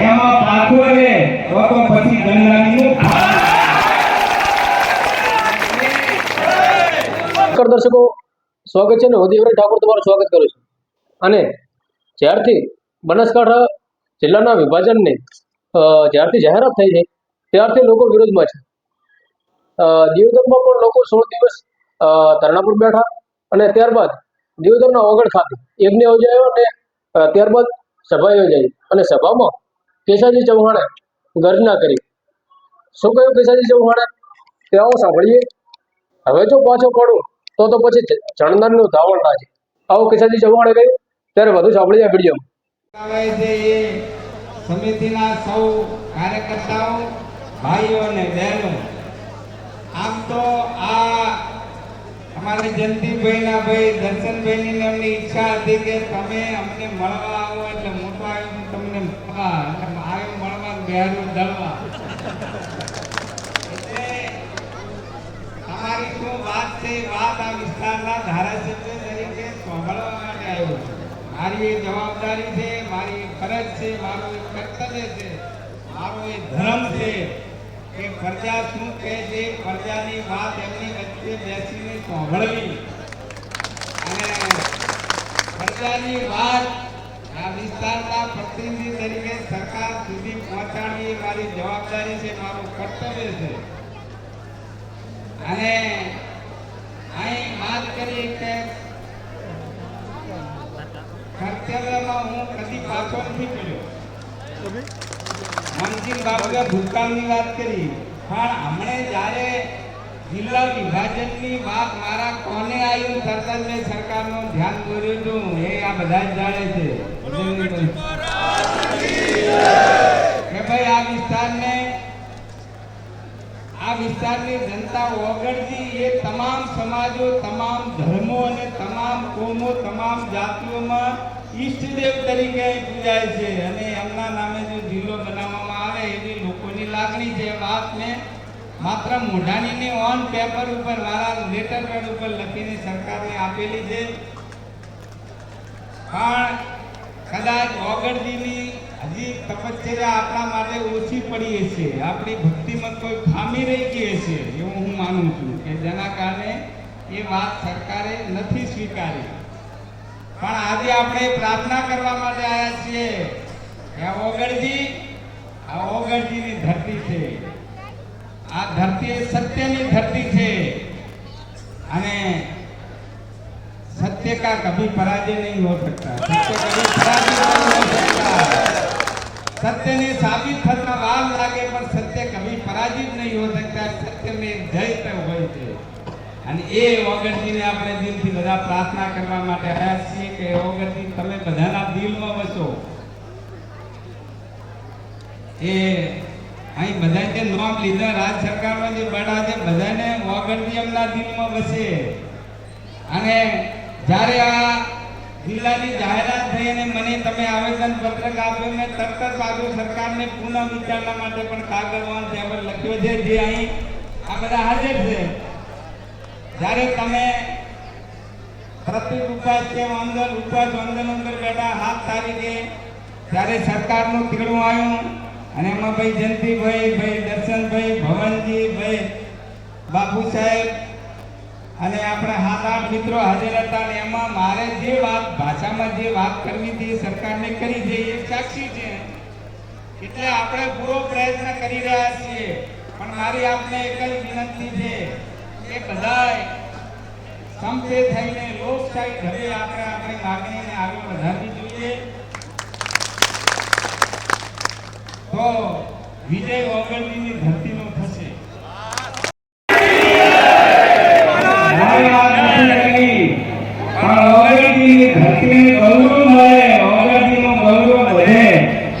એમાં પાછો રે તો તો પછી ગંગાજીનું નમસ્કાર દર્શકો સ્વાગત છે ને હું ઠાકોર તમારું સ્વાગત કરું છું. અને જ્યારથી બનાસકાંઠા જિલ્લાના વિભાજનને જ્યારથી જાહેરાત થઈ છે ત્યારથી લોકો વિરોધમાં છે. દિયોદરમાં પણ લોકો સોળ દિવસ અ, ધરણા પર બેઠા અને ત્યારબાદ દિયોદરના ઓગણ ખાતે યજ્ઞ યોજાયો અને ત્યારબાદ સભા યોજાઈ. અને સભામાં કેશાજી ચૌહાણે ગર્જના કરી. શું કહ્યું કેશાજી ચૌહાણે? તે આવો સાંભળીએ. હવે જો પાછો પડું, તો તો પછી ચણદનનું ધાવણ છે આવું કેશાજી ચૌહાણે કહ્યું, ત્યારે વધુ સાંભળી આ વીડિયો. સમિતિના સૌ કાર્યકર્તાઓ, ભાઈઓ અને બહેનો. આમ તો આ અમારા જયંતિભાઈના ભાઈ દર્શનભાઈની એમની ઈચ્છા હતી કે તમે અમને મળવા આવો એટલે મોટો આવ્યો તમને મળવા એટલે તમારી શું વાત છે, વાત આ વિસ્તારના ધારાસભ્ય તરીકે સાંભળવા માટે આવ્યો મારી એ જવાબદારી છે, મારી ફરજ છે, મારું એ કર્તવ્ય છે, મારો એ ધર્મ છે કે પ્રજા શું કહે છે, પ્રજાની વાત એમની વચ્ચે બેસીને સાંભળવી. અને પ્રજાની વાત આ વિસ્તારના પ્રતિનિધિ તરીકે સરકાર સુધી પહોંચાડવી એ મારી જવાબદારી છે, મારું કર્તવ્ય છે. અને અહીં વાત કરી કે કર્તવ્યમાં હું કદી પાછો નથી પડ્યો. મનસિંહ બાબુએ ભૂતકાળની વાત કરી પણ હમણે જ્યારે જિલ્લા વિભાજનની વાત મારા કોને આવ્યું તરત મેં સરકારનું ધ્યાન દોર્યું હતું, એ આ બધા જ જાણે છે. અને એમના નામે જો જિલ્લો બનાવવામાં આવે એવી લોકોની લાગણી છે. એ વાત મેં માત્ર મોઢાની ઓન પેપર ઉપર લેટર પેડ ઉપર લખીને સરકારને આપેલી છે. પણ કદાચ ઓગળજીની હજી તપશ્ચર્યા આપણા માટે ઓછી પડી હશે આપણી ભક્તિમાં કોઈ ખામી રહી ગઈ હશે એવું હું માનું છું કે જેના કારણે એ વાત સરકારે નથી સ્વીકારી. પણ આજે આપણે પ્રાર્થના કરવા માટે આવ્યા છીએ કે ઓગણજી આ ઓગળજીની ધરતી છે. આ ધરતી એ સત્યની ધરતી છે. અને सत्य का कभी पराजय नहीं हो सकता सत्य कभी पराजित नहीं हो सकता सत्य ने साबित થતા વાર લાગે પણ સત્ય કભી પરાજિત નહીં હો सकता સત્ય में જય તો હોય છે અને એ ઓગણજીને આપણે દિલથી બધા પ્રાર્થના કરવા માટે આવ્યા છીએ કે ઓગણજી તમે બધાના દિલમાં વસો એ અહીં બધા જે નોમ લીધા રાજ સરકારમાં જે બડા છે બધાને ઓગણજી એમના દિલમાં વસે અને જ્યારે આ જિલ્લાની જાહેરાત થઈ અને મને તમે આવેદન પત્રક આપ્યો, મેં તરત જ પાછું સરકારને પુનઃ વિચારણા માટે પણ કાગળમાં પેપર લખ્યો છે, જે અહીં આ બધા હાજર છે. જ્યારે તમે પ્રત્યેક ઉપવાસ કે અંદર ઉપવાસ અંદર અંદર બેઠા, હાથ તારીખે ત્યારે સરકારનું તીડું આવ્યું અને એમાં ભાઈ જયંતિભાઈ, ભાઈ દર્શનભાઈ, ભવનજી, ભાઈ બાપુ સાહેબ અને આપણા હાથ મિત્રો હાજર હતા અને એમાં મારે જે વાત, ભાષામાં જે વાત કરવી હતી સરકારને કરી છે એ સાક્ષી છે. એટલે આપણે પૂરો પ્રયત્ન કરી રહ્યા છીએ. પણ મારી આપને એક જ વિનંતી છે. કે બધાય સંપે થઈને લોકશાહી ઢબે આપણે આપણે માગણીને આગળ વધારવી જોઈએ. તો વિજય ઓગણજીની ધરતીનો થશે મારી વાત નથી કરવી. પણ ઓગણજીની ધરતીને ગૌરવ મળે, ઓગણજીનું ગૌરવ વધે. એમાં પાછો રે, તો તો પછી ગંગાજીનું એના માટે જે કંઈ કરવું પડે એ આ છોકરાઓ બેસીને કરવા માટે હું પૂરો પ્રયત્ન કરીશ. આપને વિનંતી એટલી છે કે તમારી જે પણ વાત છે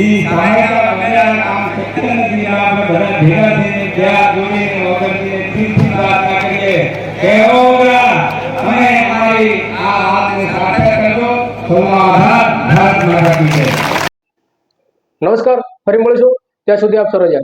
ઈ સહાયતા વગેરે કામ નથી આપણે બધા ભેગા થઈને ત્યાં જોડીને વગરને દિલથી પ્રાર્થના કરીએ. કે હે ઓગરા તમે અમારી આ વાતને સાથે કરજો. સમાધાન ભારત માતા કી જય. નમસ્કાર, ફરી મળીશું. ત્યાં સુધી આપ સર્વ જય